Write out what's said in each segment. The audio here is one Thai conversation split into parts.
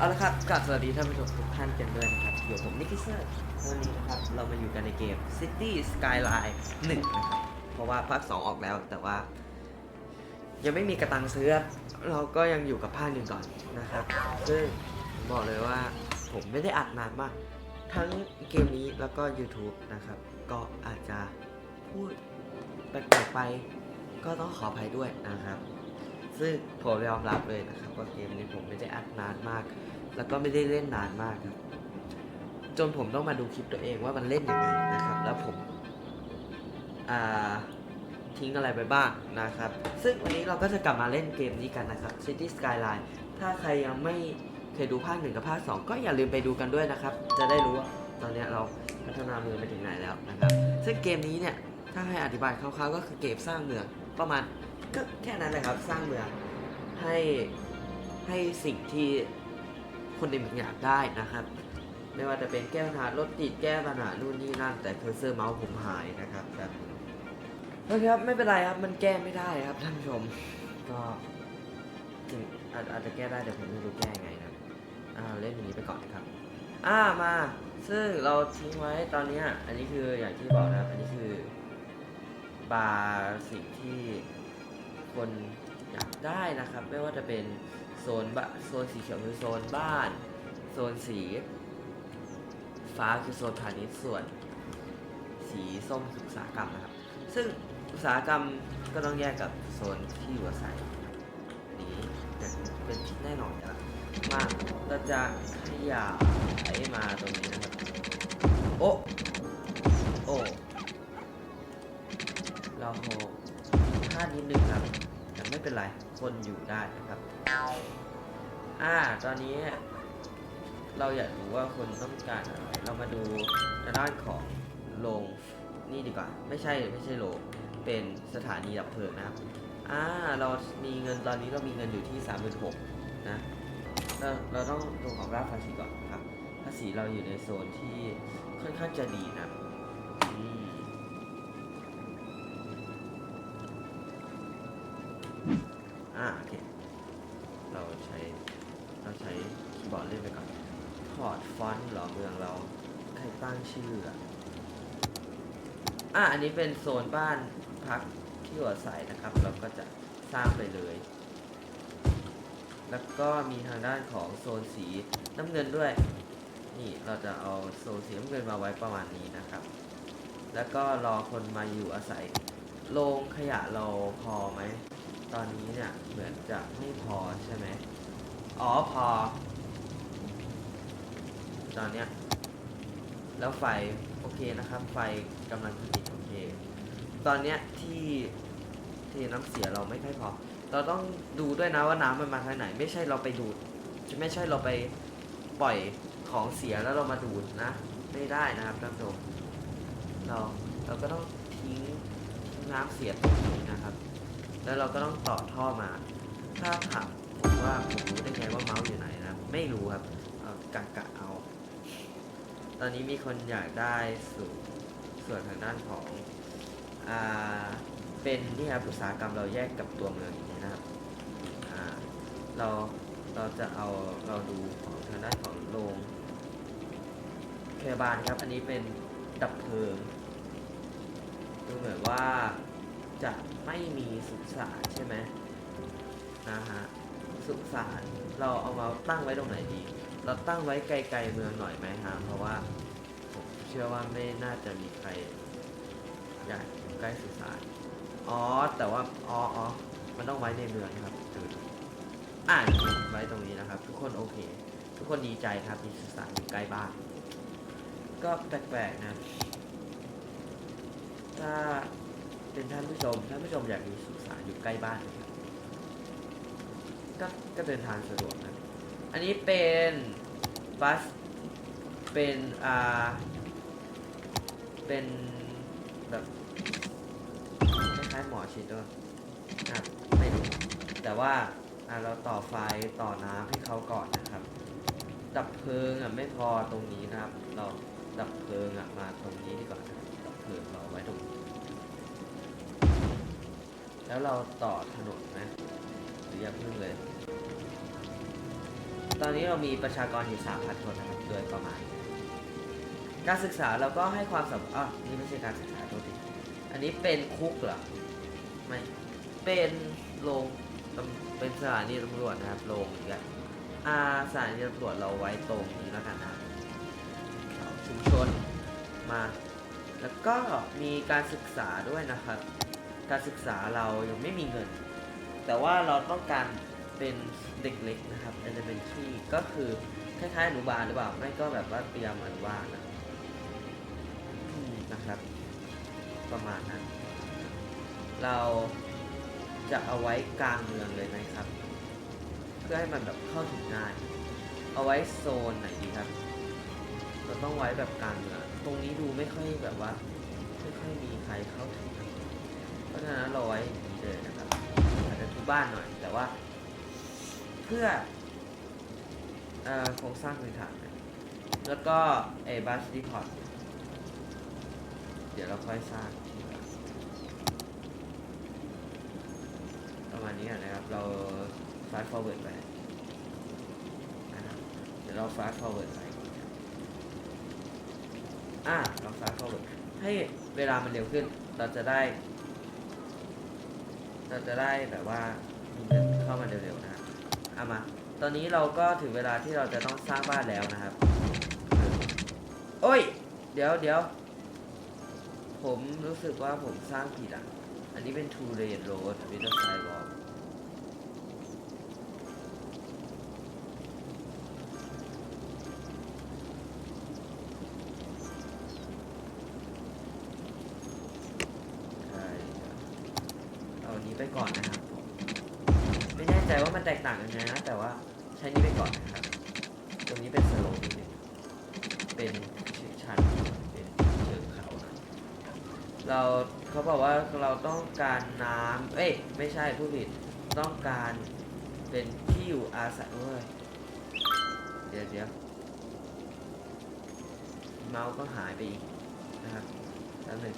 เอาละครับกลับสวัสดีท่านผู้ชมทุกท่านกันด้วยนะครับอยู่ผมนิกกี้เซอร์วันนี้นะครับเรามาอยู่กันในเกม City Skyline 1นะครับเพราะว่าภาค 2 ออกแล้วแต่ว่า ยังไม่มีกระตังซื้อ เราก็ยังอยู่กับภาคหนึ่งก่อนนะครับ ซึ่งบอกเลยว่าผมไม่ได้อัดนานมาก ทั้งเกมนี้แล้วก็ YouTube นะครับ ก็อาจจะพูดแปลกๆไปก็ต้องขออภัยด้วยนะครับ ซึ่งผมยอมรับเลยนะครับว่าเกมนี้ผมไม่ได้อัดนานมาก แล้วก็ไม่ได้เล่นนานมากครับ จนผมต้องมาดูคลิปตัวเองว่ามันเล่นยังไงนะครับ แล้วผมทิ้งอะไรไปบ้างนะครับ ซึ่งวันนี้เราก็จะกลับมาเล่นเกมนี้กันนะครับ City Skyline ถ้าใครยังไม่เคยดูภาคหนึ่งกับภาคสองก็อย่าลืมไปดูกันด้วยนะครับ จะได้รู้ว่าตอนนี้เราพัฒนาเมืองไปถึงไหนแล้วนะครับ ซึ่งเกมนี้เนี่ย ถ้าให้อธิบายคร่าวๆก็คือเกมสร้างเมืองประมาณก็แค่นั้นเลยครับ สร้างเมืองให้ให้สิ่งที่ คนในเมืองอยากได้นะครับ ไม่ว่าจะเป็นแก้ปัญหารถติดแก้ปัญหานู่นนี่นั่น แต่เคอร์เซอร์เมาส์ผมหายนะครับแบบนี้โอเคครับไม่เป็นไรครับมันแก้ไม่ได้ครับท่านผู้ชม ก็ถึงอาจจะแก้ได้แต่ผมไม่รู้แก้ยังไงนะอ่าเล่นอย่างนี้ไปก่อนนะครับ อ่ามา ซึ่งเราทิ้งไว้ตอนนี้อันนี้คืออย่างที่บอกนะครับ อันนี้คือบาร์สิ่งที่คน อยากได้นะครับ ไม่ว่าจะเป็นโซนบะโซนสีเขียวคือโซนบ้าน โซนสี ฟ้าคือโซนพาณิชย์ส่วน สีส้มคืออุตสาหกรรมนะครับ ซึ่งอุตสาหกรรมก็ต้องแยกกับโซนที่อยู่อาศัยนี้เป็นแน่นอนนะครับมาเราจะขยายมาตรงนี้นะครับ โอ้โอ้เราโหพลาดนิดนึงครับ ไม่เป็นไรคนอยู่ได้นะครับ อ่า ตอนนี้เราอยากรู้ว่าคนต้องการอะไร เรามาดูทางด้านของโรงนี่ดีกว่า ไม่ใช่ไม่ใช่โรงเป็นสถานีดับเพลิงนะครับ อ่า เรามีเงินตอนนี้เรามีเงินอยู่ที่3 6 0 0 0นะเราเราต้องดูของราภาษีก่อนครับ ภาษีเราอยู่ในโซนที่ค่อนข้างจะดีนะ อ่าโอเค เราใช้ เราใช้คีย์บอร์ดเล่นไปก่อนถอดฟอนต์หรอเมืองเรา ใครตั้งชื่ออะอะอันนี้เป็นโซนบ้านพักที่อยู่อาศัยนะครับ เราก็จะสร้างไปเลย แล้วก็มีทางด้านของโซนสีน้ำเงินด้วย นี่เราจะเอาโซนสีน้ำเงินมาไว้ประมาณนี้นะครับ แล้วก็รอคนมาอยู่อาศัยโรงขยะเราพอไหม ตอนนี้เนี่ยเหมือนจะไม่พอใช่ไหมอ๋อพอ ตอนเนี้ยแล้วไฟโอเคนะครับ ไฟกำลังผลิตโอเค ตอนเนี้ยที่เทน้ำเสียเราไม่ค่อยพอ เราต้องดูด้วยนะว่าน้ำมันมาทางไหน ไม่ใช่เราไปดูดจะไม่ใช่เราไปปล่อยของเสียแล้วเรามาดูดนะ ไม่ได้นะครับท่านผู้ชมเราเราก็ต้องทิ้งทิ้งน้ำเสียตรงนี้นะครับ แล้วเราก็ต้องต่อท่อมา ถ้าถามผมว่าผมรู้ได้ไงว่าเมาส์อยู่ไหนนะไม่รู้ครับกะกะเอา ตอนนี้มีคนอยากได้ส่วนส่วนทางด้านของอ่าเป็นที่ครับอุตสาหกรรมเราแยกกับตัวเมืองอย่างนี้นะครับอ่าเราเราจะเอาเราดูของทางด้านของโรงพยาบาลครับ อันนี้เป็นดับเพลิงดูเหมือนว่า จะไม่มีสุสานใช่ไหมนะฮะสุสานเราเอามาตั้งไว้ตรงไหนดี เราตั้งไว้ไกลๆเมืองหน่อยไหมฮะเพราะว่าผมเชื่อว่าไม่น่าจะมีใครอยากอยู่ใกล้สุสานอ๋อแต่ว่าอ๋ออ๋อมันต้องไว้ในเมืองนะครับคืออ่านไว้ตรงนี้นะครับ ทุกคนโอเค ทุกคนดีใจครับมีสุสานอยู่ใกล้บ้านก็แปลกๆนะถ้า เป็นท่านผู้ชม ท่านผู้ชมอยากมีสุสานอยู่ใกล้บ้านไหมครับก็ก็เดินทางสะดวกนะ อันนี้เป็นบัส เป็นอ่า เป็นแบบคล้ายๆหมอชิดด้วยอะไม่รู้แต่ว่าอะเราต่อไฟต่อน้ำให้เขาก่อนนะครับ ดับเพลิงอะไม่พอตรงนี้นะครับ เราดับเพลิงอะมาตรงนี้ดีกว่าครับดับเพลิงเราไว้ตรงนี้ แล้วเราต่อถนนไหมหรือย่าเพิ่งเลย ตอนนี้เรามีประชากรอยู่3,000คนนะครับโดยประมาณ การศึกษาเราก็ให้ความสำคัญอะนี่ไม่ใช่การศึกษาโทษทีอันนี้เป็นคุกเหรอ ไม่ เป็นโรงเป็นสถานีตำรวจนะครับโรงกันอาสถานีตำรวจเราไว้ตรงนี้แล้วกันนะชุมชนมา แล้วก็มีการศึกษาด้วยนะครับ การศึกษาเรายังไม่มีเงิน แต่ว่าเราต้องการเป็นเด็กเล็กนะครับ elementary ก็คือคล้ายๆอนุบาลหรือเปล่า ไม่ก็แบบว่าเตรียมอนุบาลนะนะครับ ประมาณนั้น เราจะเอาไว้กลางเมืองเลยไหมครับ เพื่อให้มันแบบเข้าถึงง่ายเอาไว้โซนไหนดีครับ เราต้องไว้แบบกลางเมืองตรงนี้ดูไม่ค่อยแบบว่าไม่ค่อยมีใครเข้าถึง เพราะฉะนั้นเราไว้อย่างนี้เลยนะครับอาจจะทุกบ้านหน่อย แต่ว่า เพื่อโครงสร้างพื้นฐานนะแล้วก็ไอ้บัสดีพอร์ตเดี๋ยวเราค่อยสร้างประมาณนี้นะครับ เรา fast forward ไปนะครับเดี๋ยวเรา fast forward ไปอะเรา fast forward ให้เวลามันเร็วขึ้น เราจะได้ เราจะได้แบบว่ามีเงินเข้ามาเร็วๆนะเอามา ตอนนี้เราก็ถึงเวลาที่เราจะต้องสร้างบ้านแล้วนะครับ โอ้ย เดี๋ยวเดี๋ยว ผมรู้สึกว่าผมสร้างผิดอะ อันนี้เป็น two lane road with a sidewalk นะ แต่ว่าใช้นี้ไปก่อนนะครับ ตรงนี้เป็นสโลปนิดนึงเป็นชื่อชั้นเป็นเชิงเขาเราเขาบอกว่าเราต้องการน้ำเอ้ยไม่ใช่ผู้ผิดต้องการเป็นที่อยู่อาศัยเว้ยเดี๋ยวเดี๋ยวเมาส์ก็หายไปอีกนะครับแล้วหนึ่ง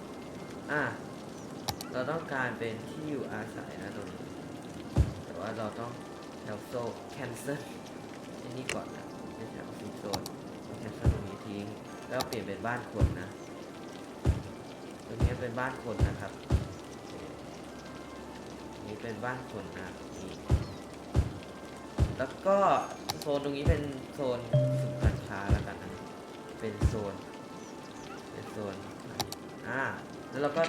อะเราต้องการเป็นที่อยู่อาศัยนะตรงนี้ แต่ว่าเราต้อง แถวโซ่ cancel ไอ้นี่ก่อนนะไม่ใช่ฟิกโซนเรา cancel ตรงนี้ทิ้ง แล้วเปลี่ยนเป็นบ้านคนนะ ตรงนี้เป็นบ้านคนนะครับ นี้เป็นบ้านคนนะนี่แล้วก็โซนตรงนี้เป็นโซนสุขการค้าแล้วกันนะ เป็นโซน เป็นโซน อ่า แล้วเราก็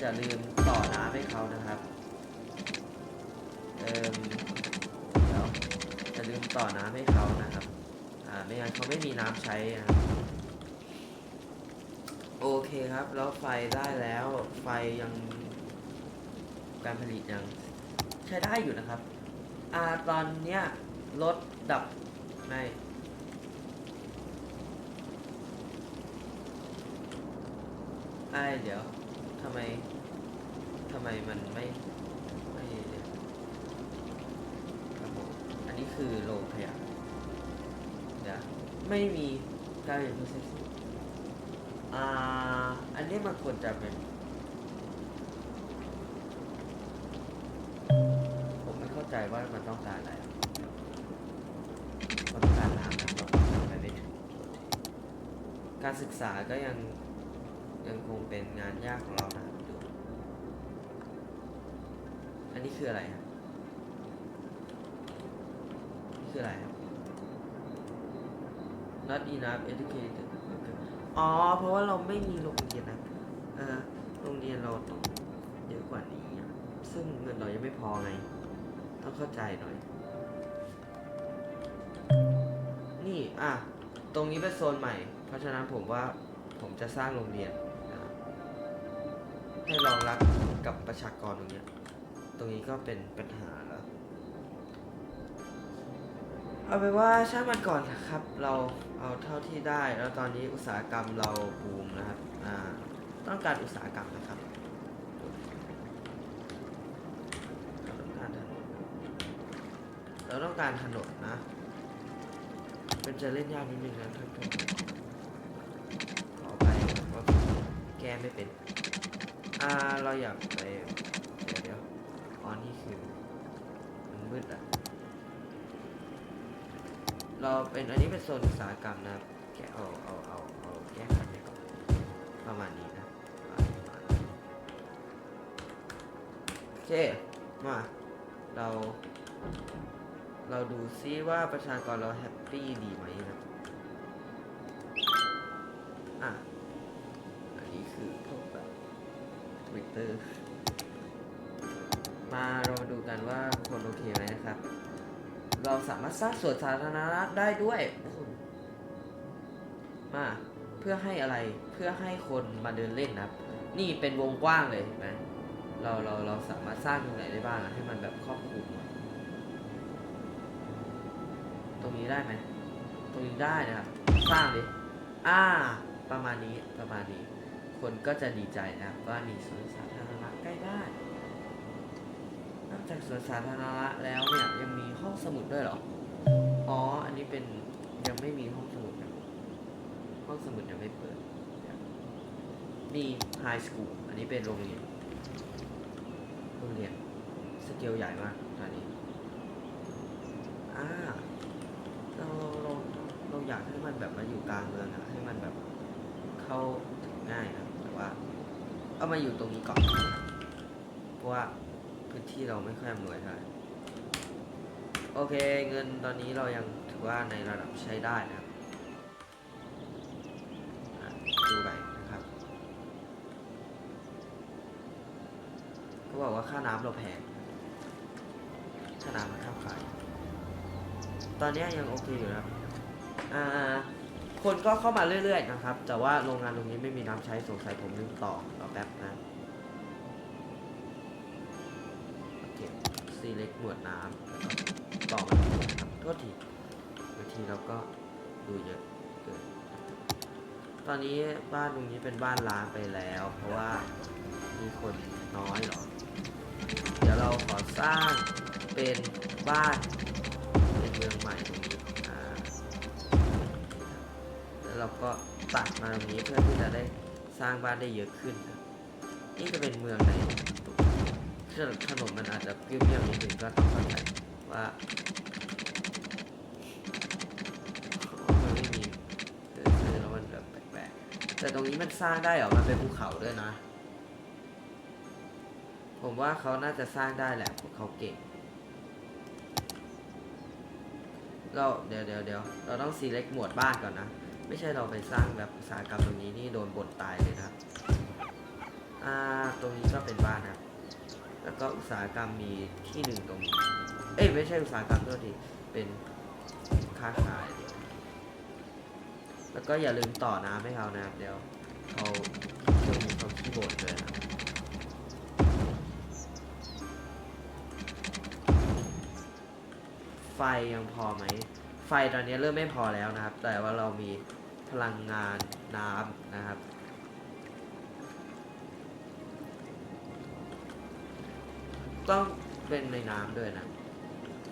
จะลืมต่อน้ำให้เขานะครับ เอ่มเดี๋ยว จะลืมต่อน้ำให้เขานะครับ อ่า ไม่งั้นเขาไม่มีน้ำใช้นะโอเคครับ แล้วไฟได้แล้ว ไฟยังการผลิตยังใช้ได้อยู่นะครับ อ่า ตอนเนี้ยรถดับไม่ไอ้เดี๋ยวทำไมทำไมมันไม่ ไม่มีการเรียนรู้สึกอ่า อันนี้มันควรจะเป็น ผมไม่เข้าใจว่ามันต้องการอะไรมันต้องการน้ำนะเราทำไปไม่ถึงการศึกษาก็ยังยังคงเป็นงานยากของเรานะครับดูอันนี้คืออะไรครับนี่คืออะไรครับ not enough educated อ๋อ เพราะว่าเราไม่มีโรงเรียนนะเออโรงเรียนเราต้องเยอะกว่านี้อะซึ่งเงินเรายังไม่พอไง ต้องเข้าใจหน่อย นี่ อะ ตรงนี้เป็นโซนใหม่ เพราะฉะนั้นผมว่าผมจะสร้างโรงเรียนให้รองรับกับประชากรตรงนี้ ตรงนี้ก็เป็นปัญหา เอาไปนว่าช่างมันก่อนนะครับ เราเอาเท่าที่ได้ แล้วตอนนี้อุตสาหกรรมเราบูมนะครับอ่าต้องการอุตสาหกรรมนะครับเราต้องการถนนเราต้องการถนนนะ เป็นจะเล่นยากนิดนึงนะท่านผู้ชมขอไปเพราะแก้ไม่เป็น อ่าเราอยากไปเดี๋ยวเดี๋ยวอ๋อนี่คือมันมืดอะ เราเป็นอันนี้เป็นโซนอุตสาหกรรมนะครับแกเอาเอาเอาเอาแก้ไขไปก่อนประมาณนี้นะโอเคมาเรา เราดูซิว่าประชากรเราแฮปปี้ดีไหมนะอะอันนี้คือพวกแบบทวิตเตอร์มาเรามาดูกันว่าคนโอเคไหมนะครับ เราสามารถสร้างสวนสาธารณะได้ด้วยคุณมาเพื่อให้อะไรเพื่อให้คนมาเดินเล่นนะครับ นี่เป็นวงกว้างเลยนไหมเราเราเราสามารถสร้างตรงไหนได้บ้างอะให้มันแบบครอบคลุมตรงนี้ได้ไหมตรงนี้ได้นะครับ สร้างดิอ่า ประมาณนี้ประมาณนี้ คนก็จะดีใจนะครับว่ามีสวนสาธารณะใกล้บ้าน อกจากสวนสาธารณะแล้วเนี่ยยังมีห้องสมุดด้วยเหรอ อ๋อ อันนี้เป็นยังไม่มีห้องสมุดนะห้องสมุดยังไม่เปิด นี่ไฮสคูล อันนี้เป็นโรงเรียน โรงเรียน สเกลใหญ่มากตอนนี้ อ่า เราเราเราอยากให้มันแบบมาอยู่กลางเมืองอะให้มันแบบเข้าถึงง่ายนะ แต่ว่า เอามาอยู่ตรงนี้ก่อน เพราะว่า พื้นที่เราไม่ค่อยอำนวยเท่าไหร่โอเคเงินตอนนี้เรายังถือว่าในระดับใช้ได้นะครับดูไปนะครับเขาบอกว่าค่าน้ำเราแพงค่าน้ำมันค่าไฟตอนนี้ยังโอเคอยู่นะครับอ่าคนก็เข้ามาเรื่อย ๆ นะครับ แต่ว่าโรงงานตรงนี้ไม่มีน้ำใช้สงสัยผมลืมต่อรอแป๊บ เล็กหนวดน้ำแล้วก็ต่อมาครับโทษทีบางทีเราก็ดูเยอะเกินตอนนี้บ้านตรงนี้เป็นบ้านล้างไปแล้ว เพราะว่ามีคนน้อยเหรอ เดี๋ยวเราขอสร้างเป็นบ้านเป็นเมืองใหม่ตรงนี้อ่าแล้วเราก็ตัดมาตรงนี้เพื่อที่จะได้สร้างบ้านได้เยอะขึ้น นี่จะเป็นเมืองใน ขนมมันอาจจะเปรี้ยวๆนิดนึงก็ต้องเข้าใจว่ามันไม่มีซื้อแล้วมันแบบแปลกๆแต่ตรงนี้มันสร้างได้เหรอมันเป็นภูเขาด้วยนะ ผมว่าเขาน่าจะสร้างได้แหละเพราะเขาเก่งเราเดี๋ยวเดี๋ยวเดี๋ยวเราต้อง select หมวดบ้านก่อนนะ ไม่ใช่เราไปสร้างแบบอุตสาหกรรมตรงนี้นี่โดนบ่นตายเลยนะครับอ่าตรงนี้ก็เป็นบ้านนะครับ แล้วก็อุตสาหกรรมมีที่หนึ่งตรงนี้เอ้ยไม่ใช่อุตสาหกรรมด้วทีเป็นค้าขาย แล้วก็อย่าลืมต่อน้ำให้เขานะครับเดี๋ยวเขาช่วงนี้เขาขี้บ่นเลยนะไฟยังพอไหม ไฟตอนนี้เริ่มไม่พอแล้วนะครับ แต่ว่าเรามีพลังงานน้ำนะครับ ต้องเป็นในน้ำด้วยนะ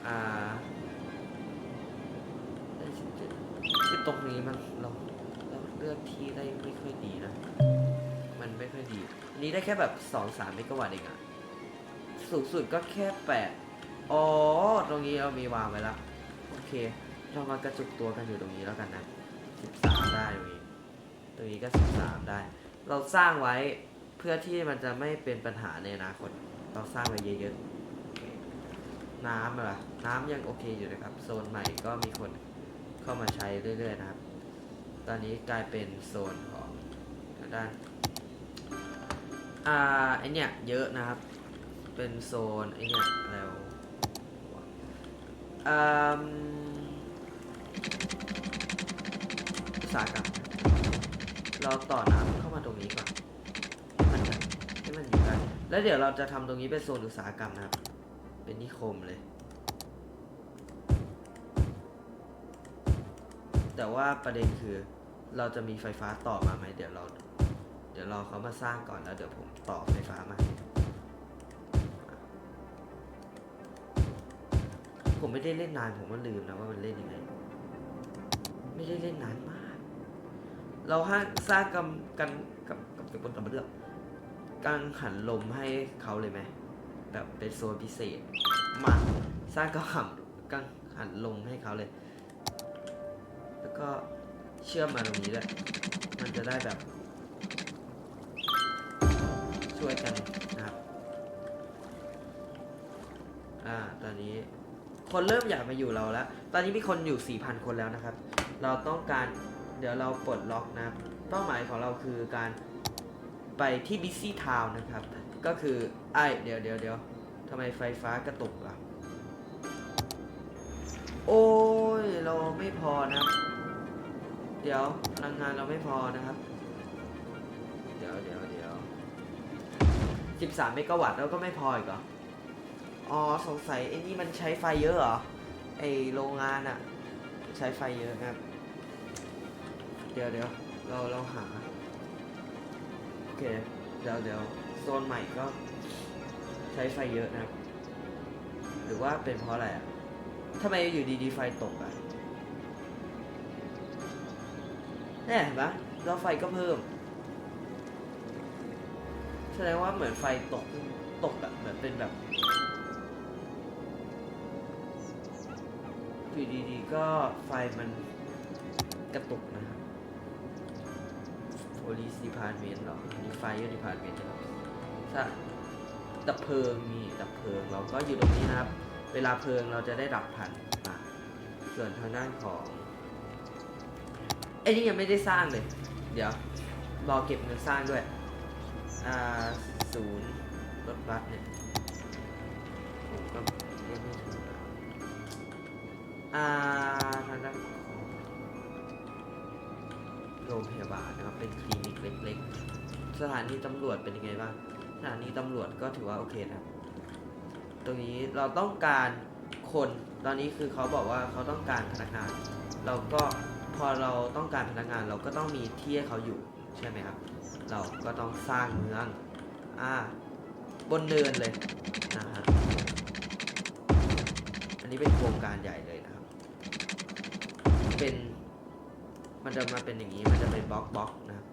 อ่าที่ตรงนี้มันเราเราเลือกที่ได้ไม่ค่อยดีนะ มันไม่ค่อยดีนนี้ได้แค่แบบสองสามเมกะวัตต์เองอะสูงสุดก็แค่แปดอ๋อ ตรงนี้เรามีวางไว้แล้วโอเค เรามากระจุกตัวกันอยู่ตรงนี้แล้วกันนะสิบสามได้ตรงนี้ ตรงนี้ก็สิบสามได้ เราสร้างไว้เพื่อที่มันจะไม่เป็นปัญหาในอนาคต เราสร้างไว้เยอะๆ น้ำอะล่ะ น้ำยังโอเคอยู่นะครับ โซนใหม่ก็มีคนเข้ามาใช้เรื่อยๆนะครับ ตอนนี้กลายเป็นโซนของด้าน อ่าไอเนี่ยเยอะนะครับ เป็นโซนไอเนี่ยแล้วอ่าอุตสาหกรรมเราต่อน้ำเข้ามาตรงนี้ก่อนให้มันแบบให้ มันอยู่กันแล้วเดี๋ยวเราจะทำตรงนี้เป็นโซนอุตสาหกรรมนะครับ เป็นนิคมเลย แต่ว่าประเด็นคือเราจะมีไฟฟ้าต่อมาไหมเดี๋ยวเรา เดี๋ยวรอเขามาสร้างก่อนแล้วเดี๋ยวผมต่อไฟฟ้ามา ผมไม่ได้เล่นนานผมก็ลืมนะว่ามันเล่นยังไง ไม่ได้เล่นนานมาก เราห้างสร้างกำกันกับกับกับกับเรื่อง กังหันลมให้เขาเลยไหมแบบเป็นโซนพิเศษ มาสร้างกังหันกังหันลมให้เขาเลย แล้วก็เชื่อมมาตรงนี้ด้วยมันจะได้แบบ ช่วยกันนะครับ อ่า ตอนนี้คนเริ่มอยากมาอยู่เราแล้ว ตอนนี้มีคนอยู่ 4,000 คนแล้วนะครับ เราต้องการ เดี๋ยวเราปลดล็อกนะ เป้าหมายของเราคือการ ไปที่ Busy Town นะครับ ก็คือไอเดี๋ยวเดี๋ยวเดี๋ยวทำไมไฟฟ้ากระตุกล่ะ โอ้ย เราไม่พอนะ เดี๋ยวพลังงานเราไม่พอนะครับ เดี๋ยวเดี๋ยวเดี๋ยว13เมกะวัตต์แล้วก็ไม่พออีกเหรอ อ๋อ สงสัยไอ้นี่มันใช้ไฟเยอะเหรอ ไอโรงงานอะใช้ไฟเยอะนะครับ เดี๋ยวเดี๋ยวเราเราหา เค เดี๋ยวเดี๋ยวโซนใหม่ก็ใช้ไฟเยอะนะครับ หรือว่าเป็นเพราะอะไรอะทำไมอยู่ดีๆไฟตกอะเนี่ยเห็นปะแล้วไฟก็เพิ่ม แสดงว่าเหมือนไฟตกตกอะเหมือนเป็นแบบอยู่ดีๆก็ไฟมันกระตุกนะครับ police department หรออันนี้ fire department เหรอถ้าดับเพลิงมีดับเพลิงเราก็อยู่ตรงนี้นะครับ เวลาเพลิงเราจะได้ดับทันอะส่วนทางด้านของไอ้นี่ยังไม่ได้สร้างเลย เดี๋ยวรอเก็บเงินสร้างด้วย อ่าศูนย์รถบัสเนี่ยผมก็เรียกไม่ถูกอะอ่าทางด้าน โรงพยาบาลนะครับเป็นคลินิกเล็กๆ สถานีตำรวจเป็นยังไงบ้างสถานีตำรวจก็ถือว่าโอเคนะครับ ตรงนี้เราต้องการคนตอนนี้คือเขาบอกว่าเขาต้องการพนักงาน เราก็พอเราต้องการพนักงานเราก็ต้องมีที่ให้เขาอยู่ใช่ไหมครับ เราก็ต้องสร้างเมืองอ่าบนเนินเลยนะฮะอันนี้เป็นโครงการใหญ่เลยนะครับ เป็น มันจะมาเป็นอย่างนี้ มันจะเป็นบล็อกบล็อกนะครับ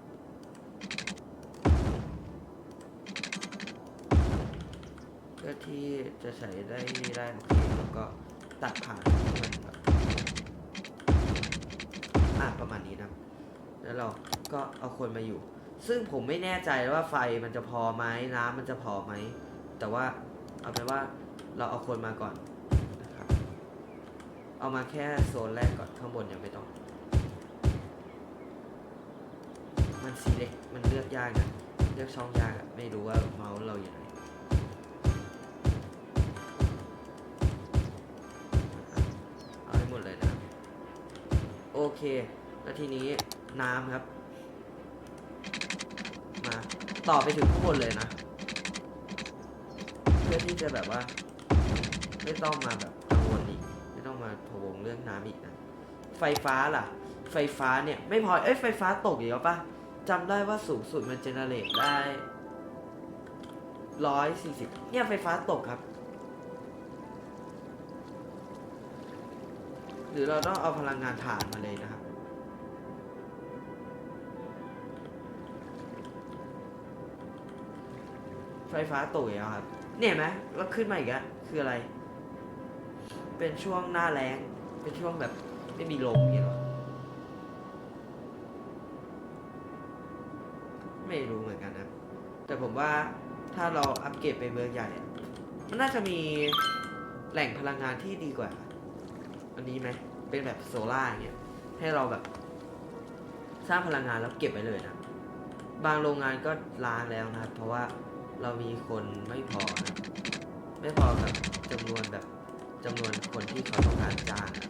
เพื่อที่จะใช้ได้ได้โอเคแล้วก็ตัดผ่านมันแบบอะประมาณนี้นะ แล้วเราก็เอาคนมาอยู่ ซึ่งผมไม่แน่ใจว่าไฟมันจะพอไหมน้ำมันจะพอไหม แต่ว่าเอาเป็นว่าเราเอาคนมาก่อนนะครับ เอามาแค่โซนแรกก่อนข้างบนยังไม่ต้อง มันซีเล็กมันเลือกยากนะเลือกช่องยากอะไม่รู้ว่าเมาส์เราอยู่ไหนเอาให้หมดเลยนะโอเค แล้วทีนี้น้ำครับ มาต่อไปถึงข้างบนเลยนะเพื่อที่จะแบบว่า ไม่ต้องมาแบบกังวลอีกไม่ต้องมาพะวงเรื่องน้ำอีกนะไฟฟ้าล่ะ ไฟฟ้าเนี่ย ไม่พอเอ้ยไฟฟ้าตกอีกแล้วปะ จำได้ว่าสูงสุดมันเจเนเรตได้ร้อยสี่สิบเนี่ยไฟฟ้าตกครับ หรือเราต้องเอาพลังงานถ่านมาเลยนะครับ ไฟฟ้าตกอีกแล้วครับ เนี่ยไหมแล้วขึ้นมาอีกแล้วคืออะไร เป็นช่วงหน้าแรงเป็นช่วงแบบไม่มีลมอย่างเงี้ยหรอ ไม่รู้เหมือนกันนะแต่ผมว่าถ้าเราอัปเกรดไปเมืองใหญ่อะมันน่าจะมีแหล่งพลังงานที่ดีกว่า อันนี้ไหมเป็นแบบโซล่าอย่างเงี้ยให้เราแบบ สร้างพลังงานแล้วเก็บไว้เลยนะบางโรงงานก็ล้างแล้วนะครับ เพราะว่าเรามีคนไม่พอนะไม่พอกับจำนวนแบบจำนวนคนที่เขาต้องการจ้างอะ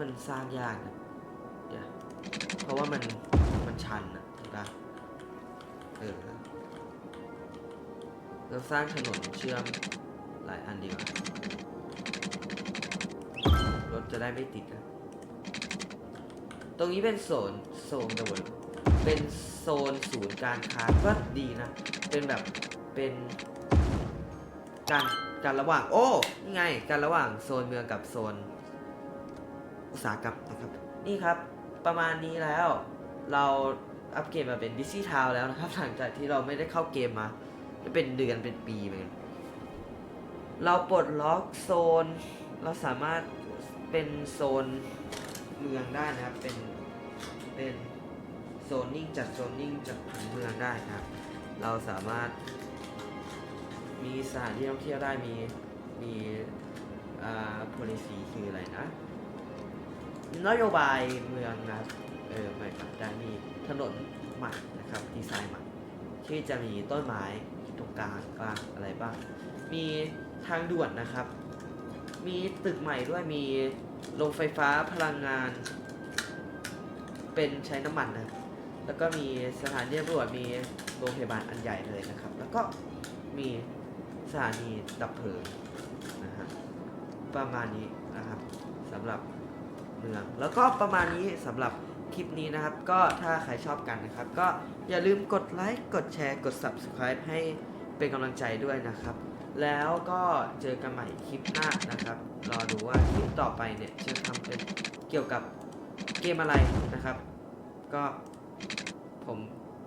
มันสร้างยากนะเดี๋ยวเพราะว่ามันมันชันอะถูกปะเออเราสร้างถนนเชื่อมหลายอันดีกว่ารถจะได้ไม่ติดนะตรงนี้เป็นโซนโซนเดวลเป็นโซนศูนย์การค้าก็ดีนะ เป็นแบบเป็นการการระหว่างโอ้นี่ไงการระหว่างโซนเมืองกับโซน อุตสาหกรรมนะครับ นี่ครับประมาณนี้แล้วเราอัปเกรดมาเป็น Busy Town แล้วนะครับหลังจากที่เราไม่ได้เข้าเกมมาเป็นเดือนเป็นปีเหมือนเราปลดล็อกโซน เราสามารถเป็นโซนเมืองได้นะครับ เป็นเป็นโซนนิ่งจัดโซนนิ่งจัดผังเมืองได้นะครับ เราสามารถมีสถานที่ท่องเที่ยวได้มีมีอ่า policy คืออะไรนะ นโยบายเมืองนะครับเออไม่ครับได้มีถนนใหม่นะครับดีไซน์ใหม่ที่จะมีต้นไม้ตรงกลางบ้างอะไรบ้าง มีทางด่วนนะครับ มีตึกใหม่ด้วยมีโรงไฟฟ้าพลังงาน เป็นใช้น้ำมันนะแล้วก็มีสถานีตำรวจมีโรงพยาบาลอันใหญ่เลยนะครับ แล้วก็มีสถานีดับเพลิงนะฮะประมาณนี้นะครับสำหรับ มือง แล้วก็ประมาณนี้สำหรับคลิปนี้นะครับ ก็ถ้าใครชอบกันนะครับ ก็อย่าลืมกดไลค์กดแชร์กด subscribe ให้เป็นกำลังใจด้วยนะครับ แล้วก็เจอกันใหม่คลิปหน้านะครับ รอดูว่าคลิปต่อไปเนี่ยจะทำเป็นเกี่ยวกับเกมอะไรนะครับ ก็ผม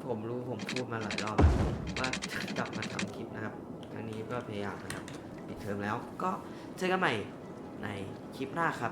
ผมรู้ผมพูดมาหลายรอบแล้วว่ากลับมาทำคลิปนะครับครั้งนี้ก็พยายามนะครับปิดเทอมแล้วก็เจอกันใหม่ในคลิปหน้าครับ